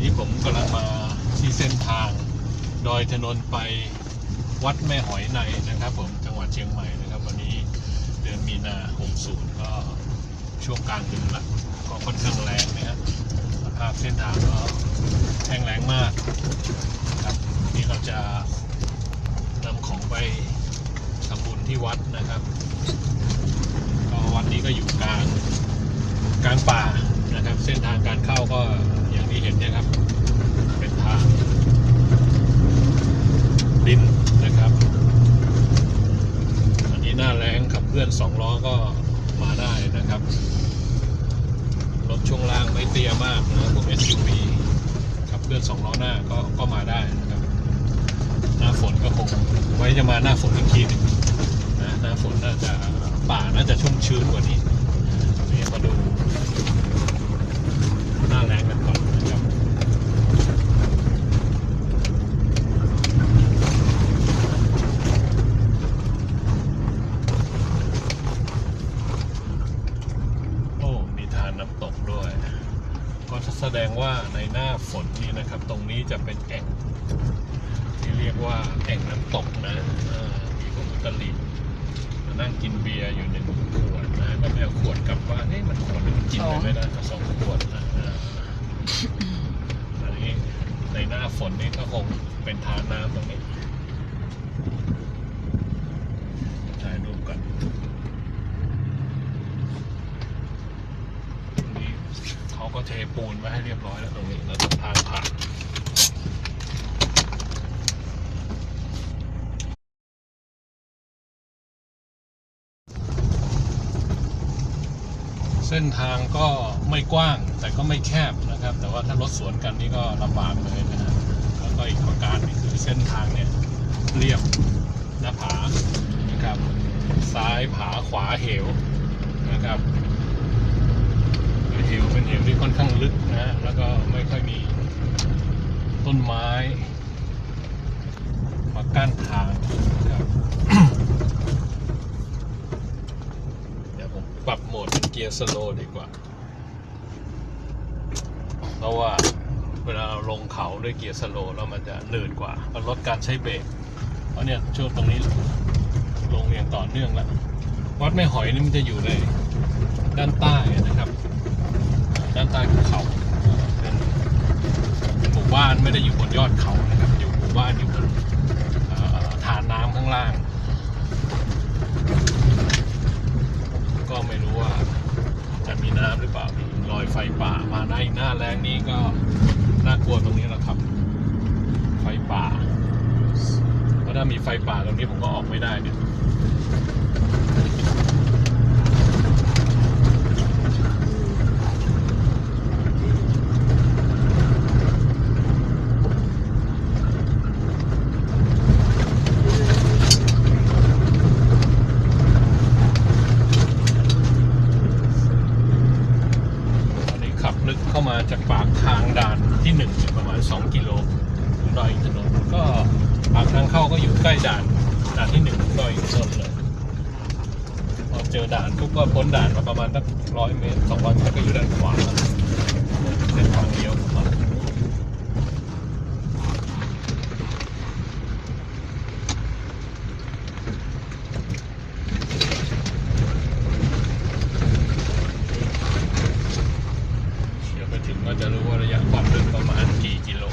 นี่ผมกำลังมาที่เส้นทางดอยถนนไปวัดแม่หอยในนะครับผมจังหวัดเชียงใหม่นะครับ วันนี้เดือนมีนา60ก็ช่วงกลางเดือนละก็ค่อนข้างแรงนะครับสภาพเส้นทางก็แห้งแล้งมากครับนี่เราจะนำของไปทำบุญที่วัดนะครับก็วัดนี้ก็อยู่กลางกลางป่านะครับ เส้นทางการเข้าก็ ที่เห็นเนะครับ เป็นทางดินนะครับ อันนี้หน้าแรงขับเคลื่อนสองล้อก็มาได้นะครับ รถช่วงล่างไม่เตี้ยมากนะพวก SUV ขับเคลื่อนสองล้อหน้าก็ก็มาได้นะครับ หน้าฝนก็คงไว้จะมาหน้าฝนอีกทีนึงนะหน้าฝนน่าจะป่าน่าจะชุ่มชื้นกว่านี้นี่มาดูหน้าแรงกันก่อนนะครับ โอ้ มีทานน้ำตกด้วย ก็แสดง ว่าในหน้าฝนนี้นะครับ ตรงนี้จะเป็นแอ่งที่เรียกว่าแอ่งน้ำตกนะมีพวกมุตลิมานั่งกินเบียร์อยู่หนึ่งขวดนะก็ไม่เอาขวดกลับบ้านนี่มันขวดมันกินไปไม่ได้ก็สองขวดนะอันนี้ในหน้าฝนนี่ก็คงเป็นทาน้ำตรงนี้ถ่ายรูปกัน ตรงนี้เขา ก็เทปูนไว้ให้เรียบร้อยแล้วตรงนี้แล้วทางผ่านเส้นทางก็ไม่กว้างแต่ก็ไม่แคบนะครับ แต่ว่าถ้ารถสวนกันนี่ก็ลำบากเลยนะฮะแล้วก็อีกประการหนึงคือเส้นทางเนี่ยเรียบหน้าผานะครับ ซ้ายผาขวาเหวนะครับ เป็นเหวเป็นเหวที่ค่อนข้างลึกนะ แล้วก็ไม่ค่อยมีต้นไม้ มากั้นทางครับเดี๋ยวผมปรับโหมดเป็นเกียร์สโลดีกว่า เพราะว่าเวลาเราลงเขาด้วยเกียร์สโลแล้วมันจะหนืดกว่ามันลดการใช้เบรกเพราะเนี่ยช่วงตรงนี้ลงอย่างต่อเนื่องแล้ววัดแม่หอยนี่มันจะอยู่ในด้านใต้นะครับ ด้านใต้ของเขาเป็นหมู่บ้านไม่ได้อยู่บนยอดเขานะครับอยู่หมู่บ้านอยู่บนฐานน้ำข้างล่าง ก็ไม่รู้ว่าจะมีน้ำหรือเปล่ามีรอยไฟป่ามาในหน้าแรงนี้ก็น่ากลัวตรงนี้แหละครับ ไฟป่าเพราะถ้ามีไฟป่าตรงนี้ผมก็ออกไม่ได้เนี่ย อันนี้ขับลึกเข้ามาจากปากทางด่านที่หนึ่งเนี่ยประมาณ 2 กิโลถึงดอยอินนนก็ปากทางเข้าก็อยู่ใกล้ด่านด่านที่หนึ่งของดอยอินทนนเลยพอเจอด่านปุ๊บก็พ้นด่านมาประมาณสักร้อยเมตรสองร้อยเมตรก็อยู่ด้านขวาเส้นทางเดียวเข้ามาเดี๋ยวไปถึงก็จะรู้ว่าระยะความลึกประมาณกี่กิโล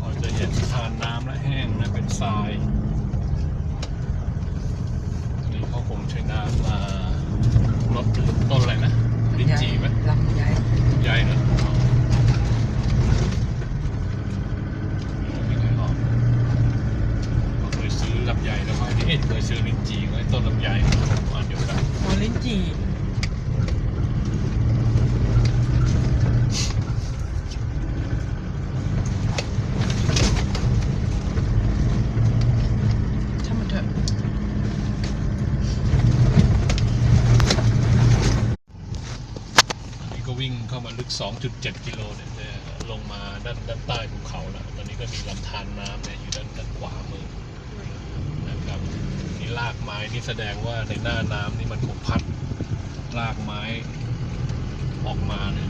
พอจะเห็นทานน้ำและแห้งนะเป็นทรายอันนี่เขาคงใช้น้ำมาลดต้นอะไรนะ ลิ้นจี่ไหม ลำไย ใหญ่นะไม่เคยออกเราเคยซื้อลำไยแล้วก็ที่เอ็ดเคยซื้อลิ้นจี่ไว้ต้นลำไยอันเดียวกัน มอลิ้นจี่ ก็วิ่งเข้ามาลึก 2.7 กิโลเนี่ยลงมาด้านด้านใต้ภูเขาแล้ว ตอนนี้ก็มีลำธารน้ำเนี่ยอยู่ด้านด้านขวามือนะครับนี่รากไม้นี่แสดงว่าในหน้าน้ำนี่มันคงพัดรากไม้ออกมาเนี่ย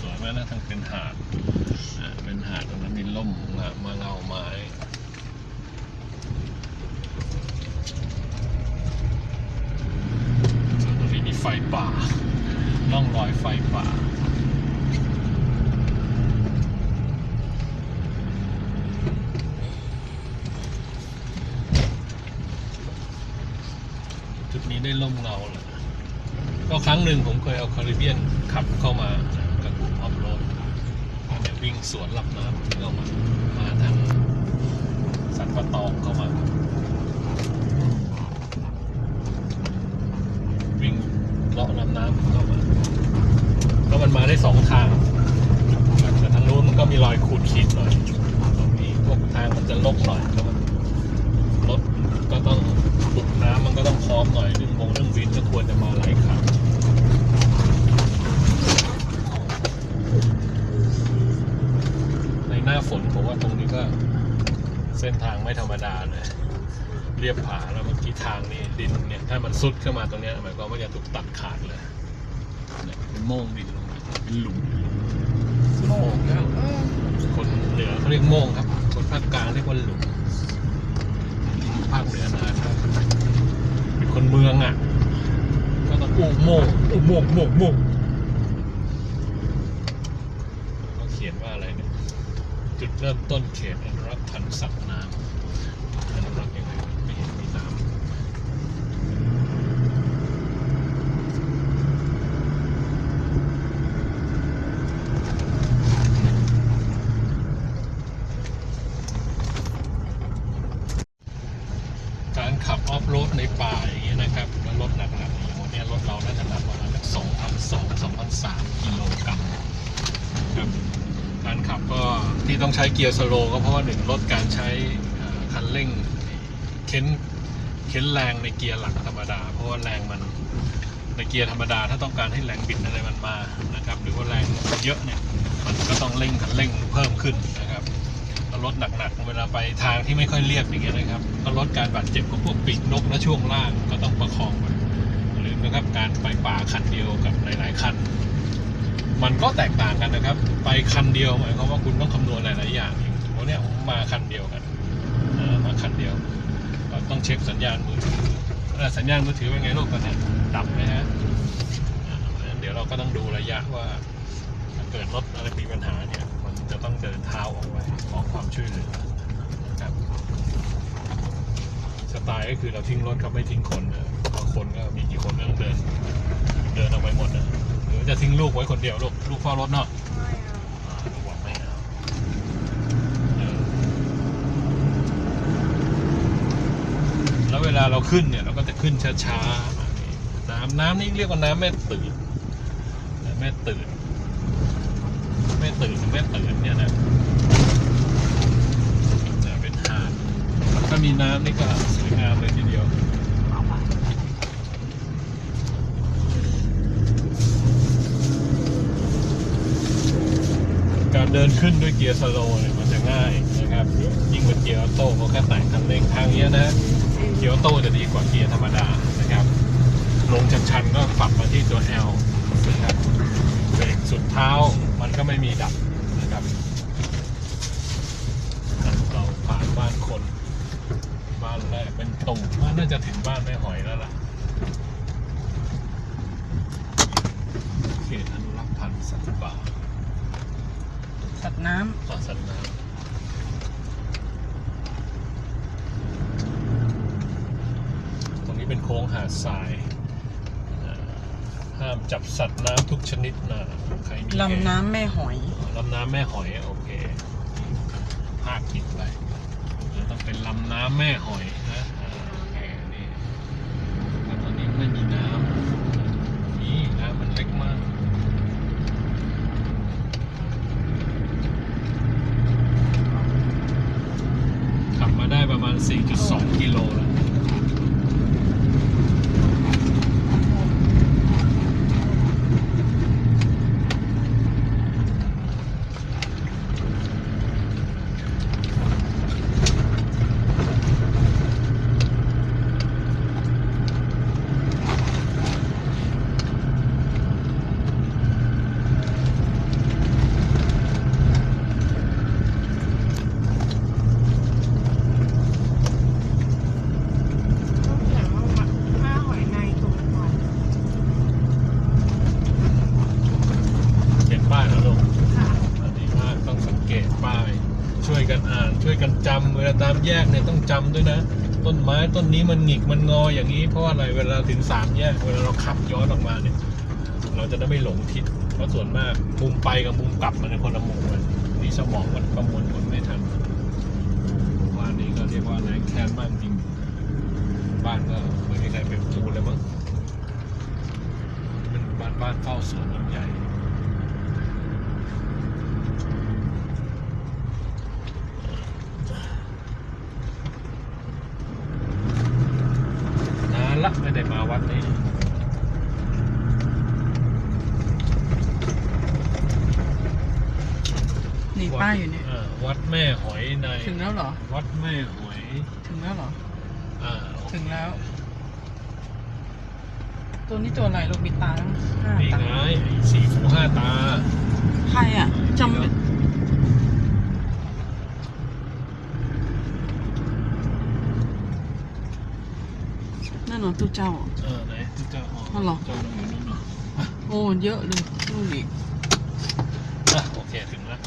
สวยมากนะทั้ง เป็นหาดเป็นหาดตรงนั้นมีล่มงะมาเงาไม้ส่วนตรงนี้มีไฟป่าล่องรอยไฟป่าจุดนี้ได้ล่มเงาเลยก็ครั้งหนึ่งผมเคยเอาคาริเบียนขับเข้ามากับกลุ่มออฟโรดเนี่ย วิ่งสวนลำน้ำเข้ามา มาทางสันปะตองเข้ามา วิ่งเลาะลำน้ำเข้ามาก็มันมาได้สองทางแต่ทางนู้นมันก็มีรอยขูดขีดหน่อยตรงนี้พวกทางมันจะลกหน่อยแล้วมันรถก็ต้องขุดน้ำมันก็ต้องพร้อมหน่อยเรื่องวงเรื่องวินก็ควรจะมาไหลายคัน ในหน้าฝนผมว่าตรงนี้ ก็เส้นทางไม่ธรรมดาเลย เรียบผาแล้วเมื่อกี้ทางนี่ดินเนี่ยถ้ามันซุดขึ้นมาตรงเนี้ยหมายความว่าจะถูกตัดขาดเลยเป็นโม่งดินลงมาเป็นหลุมโม่งครับคนเหนือเขาเรียกโม่งครับ คนภาคกลางเรียกว่าหลุมภาคเหนือนะครับเป็นคนเมืองอะก็ต้องอู้โม่งอู้โม่งโม่งโม่งเขาเขียนว่าอะไรเนี่ย จุดเริ่มต้นเขตอนุรักษ์พันธุ์สัตว์น้ำอนุรักษ์ยังไงวะไม่เห็นมีน้ำการขับออฟโรดในป่าอย่างเงี้ยนะครับแล้วรถหนักๆอย่างวันเนี้ยรถเราน่าจะหนักประมาณสักสองพันสองสองพันสามกิโลกรัมครับ การขับก็ ที่ต้องใช้เกียร์สโลก็เพราะว่าหนึ่งลดการใช้คันเร่งเค้นเค้นแรงในเกียร์หลักธรรมดา เพราะว่าแรงมันในเกียร์ธรรมดาถ้าต้องการให้แรงบิดอะไรมันมานะครับ หรือว่าแรงเยอะเนี่ยมันก็ต้องเร่งคันเร่งเพิ่มขึ้นนะครับรถหนักๆเวลาไปทางที่ไม่ค่อยเรียบอย่างเงี้ยนะครับ ก็ลดการบาดเจ็บของพวกปีกนกและช่วงล่างก็ต้องประคองไปหรือนะครับการไปป่าคันเดียวกับหลายๆคัน มันก็แตกต่างกันนะครับ ไปคันเดียวหมายความว่าคุณต้องคำนวณหลายๆอย่างอย่างสมมติเนี่ยผมมาคันเดียวกันมาคันเดียวเราต้องเช็คสัญญาณมือถือสัญญาณมือถือเป็นไงลูกตอนนี้ดับไหมฮะเดี๋ยวเราก็ต้องดูระยะว่าเกิดรถอะไรมีปัญหาเนี่ยมันจะต้องเดินเท้าออกไปขอความช่วยเหลือนะครับสไตล์ก็คือเราทิ้งรถเขาไม่ทิ้งคนนะคนก็มีกี่คนก็ต้องเดิน เดินออกไปหมดนะ รือจะทิ้งลูกไว้คนเดียวลูกลูกเฝ้ารถเนาะอ่าลูกบอกไม่เอาเออแล้วเวลาเราขึ้นเนี่ยเราก็จะขึ้นช้าๆน้ำน้ำนี่เรียกว่าน้ำแม่ตื่นแม่ตื่นแม่ตื่นหรือแม่ตื่นเนี่ยนะจะเป็นหาดถ้ามีน้ำนี่ก็สวยงามเลยทีเดียว การเดิน ขึ้นด้วยเกียร์สโลว์เนี่ยมันจะง่ายนะครับยิ่งเป็นเกียร์ออโต้ก็แค่แตะคันเร่งทางเนี้ยนะเกียร์ออโต้จะดีกว่าเกียร์ธรรมดานะครับ ลงชันๆก็ปรับมาที่ตัว L นะครับเบรกสุดเท้ามันก็ไม่มีดับนะครับเราผ่านบ้านคน บ้านแรกเป็นตุ่มว่าน่าจะถึงบ้านแม่หอยแล้วล่ะเขตอนุรักษ์พันธุ์สัตว์ป่า สัตว์น้ต่อสัตว์น้ำตรงนี้เป็นโค้งหาดทรายเอ่อห้ามจับสัตว์น้ำทุกชนิดนะใครมีลำน้ำแม่หอย ลำน้ำแม่หอยโอเคภาคผิดไปจะต้องเป็นลำน้ำแม่หอยนะอ่าโอเคนี่แล้วตอนนี้ไม่มีน้ำนี่น้ำมันเล็กมาก ขับ มาได้ประมาณ 4.2 กิโลแล้ว ต้องเขียนว่าผ้าหอยในถูกก่อน เห็นป้ายแล้วลูก ค่ะ อันนี้มากต้องสังเกตป้าย ช่วยกันอ่าน ช่วยกันจำเวลาตามแยกเนี่ย ต้องจำด้วยนะ ต้นไม้ต้นนี้มันหงิกมันงออย่างนี้ เพราะอะไรเวลาถึงสามแยกเวลาเราขับย้อนออกมาเนี่ย เราจะได้ไม่หลงทิศเพราะส่วนมากมุมไปกับมุมกลับมันเป็นคนละมุมกันนี่สมองมันประมวลผลไม่ทันว่านี้ก็เรียกว่าแรงแค้นมากจริง บ้านก็ไม่มีใครเป็นปูเลยมั้งเป็นบ้านบ้านเฝ้าสวนลำใหญ่ นานละไม่ได้มาวัดนี้นี่ป้ายอยู่เนี่ยาวัดแม่หอยใน ถึงแล้วเหรอ วัดแม่หอย ถึงแล้วเหรอ อ่าถึงแล้ว ตัวนี้ตัวอะไรลูกมีตาทั้งห้านี่ตาไงไอ้สี่หูห้าตา ใครอะจำเป็นนั่นเหรอ ตู้เจ้าเหรอเออไหนเจ้าอ๋ออ๋อเหรอเจ้าลงอยู่นู่นเนาะโอ้เยอะเลยนู่นอีกอะโอเคถึงแล้ว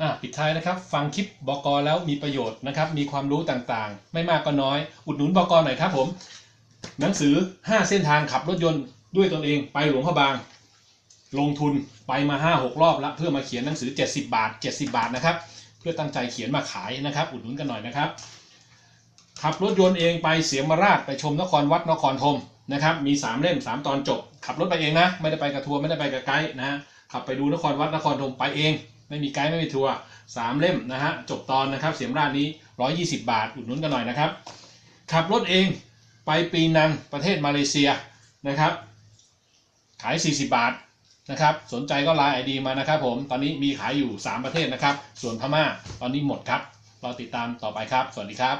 อะปิดท้ายนะครับ ฟังคลิปบกแล้วมีประโยชน์นะครับ มีความรู้ต่างๆ ไม่มากก็น้อย อุดหนุนบกหน่อยครับผม หนังสือ 5 เส้นทางขับรถยนต์ด้วยตนเองไปหลวงพระบาง ลงทุนไปมา 5 6 รอบแล้ว เพื่อมาเขียนหนังสือ 70 บาท 70 บาทนะครับ เพื่อตั้งใจเขียนมาขายนะครับ อุดหนุนกันหน่อยนะครับ ขับรถยนต์เองไปเสียมราชไปชมนครวัดนครธมนะครับ มี 3 เล่ม 3 ตอนจบ ขับรถไปเองนะ ไม่ได้ไปกับทัวร์ไม่ได้ไปกับไกด์นะฮะขับไปดูนครวัดนครธมไปเอง ไม่มีไกด์ไม่มีทัวร์สามเล่มนะฮะจบตอนนะครับ เสียมราชนี้ 120 บาท อุดหนุนกันหน่อยนะครับ ขับรถเองไปปีนังประเทศมาเลเซียนะครับ ขาย 40 บาท นะครับ สนใจก็ไลน์ไอดีมานะครับผม ตอนนี้มีขายอยู่ 3 ประเทศนะครับ ส่วนพม่าตอนนี้หมดครับ รอติดตามต่อไปครับ สวัสดีครับ